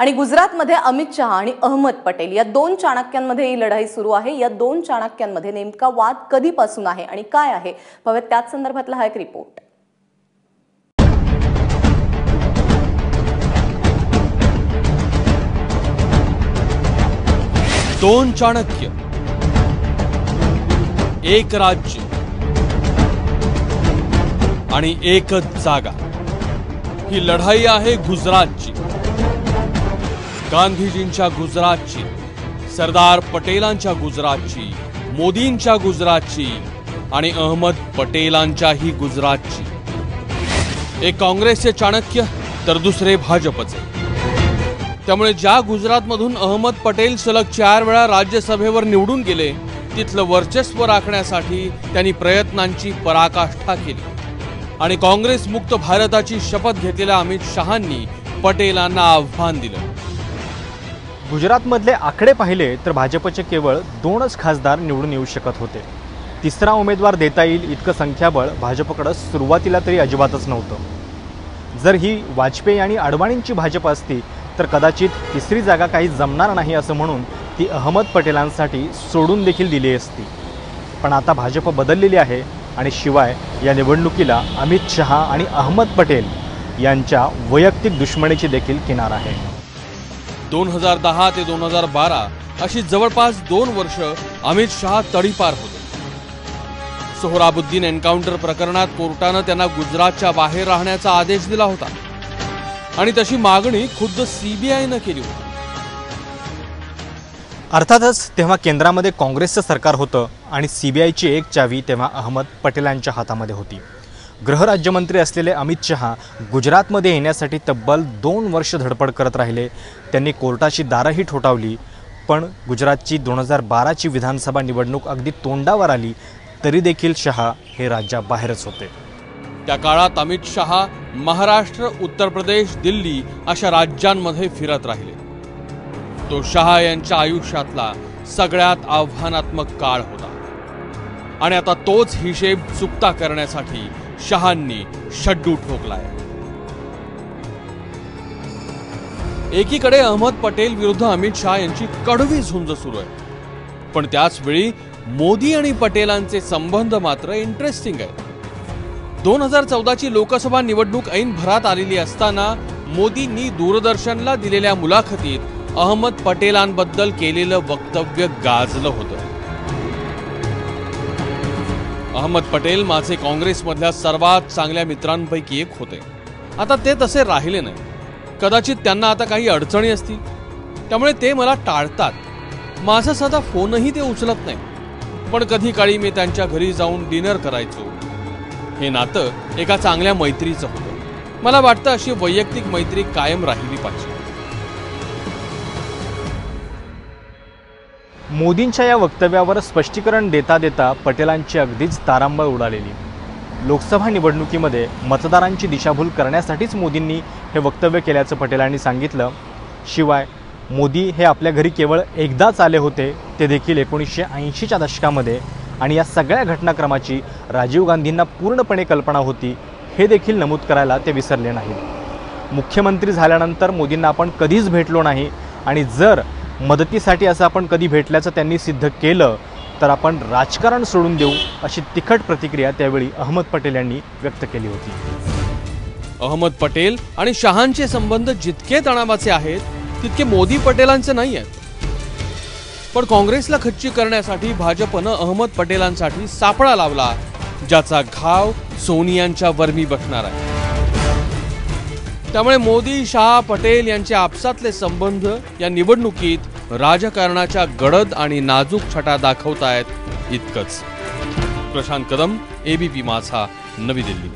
आणि गुजरातमध्ये अमित शहा आणि अहमद पटेल या दोन चाणक्यांमध्ये ही लढाई सुरू आहे. या दोन चाणक्यांमध्ये नेमका वाद कधीपासून आहे आणि काय आहे? पाहूयात त्याच संदर्भातला हा एक रिपोर्ट. दोन चाणक्य एक राज्य आणि एकच जागा. ही लढाई आहे गुजरातची. गांधीजींच्या गुजरातची सरदार पटेलांच्या गुजरातची मोदींच्या गुजरातची आणि अहमद पटेलांच्याही गुजरातची. एक काँग्रेसचे चाणक्य तर दुसरे भाजपचे. त्यामुळे ज्या गुजरातमधून अहमद पटेल सलग चार वेळा राज्यसभेवर निवडून गेले तिथलं वर्चस्व राखण्यासाठी त्यांनी प्रयत्नांची पराकाष्ठा केली. आणि काँग्रेस मुक्त भारताची शपथ घेतलेल्या अमित शहांनी पटेलांना आव्हान दिलं. गुजरातमधले आकडे पाहिले तर भाजपचे केवळ दोनच खासदार निवडून येऊ शकत होते. तिसरा उमेदवार देता येईल इतकं संख्याबळ भाजपकडं सुरुवातीला तरी अजिबातच नव्हतं. जर ही वाजपेयी आणि अडवाणींची भाजप असती तर कदाचित तिसरी जागा काही जमणार नाही असं म्हणून ती अहमद पटेलांसाठी सोडून देखील दिली असती. पण आता भाजप बदललेली आहे आणि शिवाय या निवडणुकीला अमित शहा आणि अहमद पटेल यांच्या वैयक्तिक दुश्मनीची देखील किनार आहे. दोन हजार दहा ते दोन हजार बारा अशी जवळपास दोन वर्ष अमित शहा तडीपार होते. सोहराबुद्दीन एन्काउंटर प्रकरणात कोर्टानं त्यांना गुजरातच्या बाहेर राहण्याचा आदेश दिला होता. आणि तशी मागणी खुद्द सीबीआयनं केली होती. अर्थातच तेव्हा केंद्रामध्ये काँग्रेसचं सरकार होतं आणि सीबीआयची एक चावी तेव्हा अहमद पटेलांच्या हातामध्ये होती. गृहराज्यमंत्री असलेले अमित शहा गुजरातमध्ये येण्यासाठी तब्बल दोन वर्ष धडपड करत राहिले. त्यांनी कोर्टाची दारंही ठोठावली. पण गुजरातची दोन हजार बाराची विधानसभा निवडणूक अगदी तोंडावर आली तरी देखील शहा हे राज्याबाहेरच होते. त्या काळात अमित शहा महाराष्ट्र उत्तर प्रदेश दिल्ली अशा राज्यांमध्ये फिरत राहिले. तो शहा यांच्या आयुष्यातला सगळ्यात आव्हानात्मक काळ होता. आणि आता तोच हिशेब चुकता करण्यासाठी शहांनी शड्डू ठोकलाय. एकीकडे अहमद पटेल विरुद्ध अमित शहा यांची कडवी झुंज सुरू आहे. पण त्याचवेळी मोदी आणि पटेलांचे संबंध मात्र इंटरेस्टिंग आहेत. दोन हजार चौदाची लोकसभा निवडणूक ऐन भरात आलेली असताना मोदींनी दूरदर्शनला दिलेल्या मुलाखतीत अहमद पटेलांबद्दल केलेलं वक्तव्य गाजलं होतं. अहमद पटेल माझे काँग्रेसमधल्या सर्वात चांगल्या मित्रांपैकी एक होते. आता ते तसे राहिले नाही. कदाचित त्यांना आता काही अडचणी असतील. त्यामुळे ते मला टाळतात. माझा साधा फोनही ते उचलत नाही. पण कधी काळी मी त्यांच्या घरी जाऊन डिनर करायचो. हे नातं एका चांगल्या मैत्रीचं होतं. मला वाटतं अशी वैयक्तिक मैत्री कायम राहिली पाहिजे. मोदींच्या या वक्तव्यावर स्पष्टीकरण देता देता पटेलांची अगदीच तारांबळ उडालेली. लोकसभा निवडणुकीमध्ये मतदारांची दिशाभूल करण्यासाठीच मोदींनी हे वक्तव्य केल्याचं पटेलांनी सांगितलं. शिवाय मोदी हे आपल्या घरी केवळ एकदाच आले होते ते देखील एकोणीसशे ऐंशीच्या दशकामध्ये आणि या सगळ्या घटनाक्रमाची राजीव गांधींना पूर्णपणे कल्पना होती हे देखील नमूद करायला ते विसरले नाहीत. मुख्यमंत्री झाल्यानंतर मोदींना आपण कधीच भेटलो नाही आणि जर मदतीसाठी असं आपण कधी भेटल्याचं त्यांनी सिद्ध केलं तर आपण राजकारण सोडून देऊ अशी तिखट प्रतिक्रिया त्यावेळी अहमद पटेल यांनी व्यक्त केली होती. अहमद पटेल आणि शहांचे संबंध जितके तणावाचे आहेत तितके मोदी पटेलांचे नाही आहेत. पण काँग्रेसला खच्ची करण्यासाठी भाजपनं अहमद पटेलांसाठी सापळा लावला ज्याचा घाव सोनियांच्या वर्मी बसणार आहे. त्यामुळे मोदी शहा पटेल यांचे आपसातले संबंध या निवडणुकीत राजकारणाच्या गडद आणि नाजूक छटा दाखवतायत इतकंच. प्रशांत कदम एबीपी माझा नवी दिल्ली.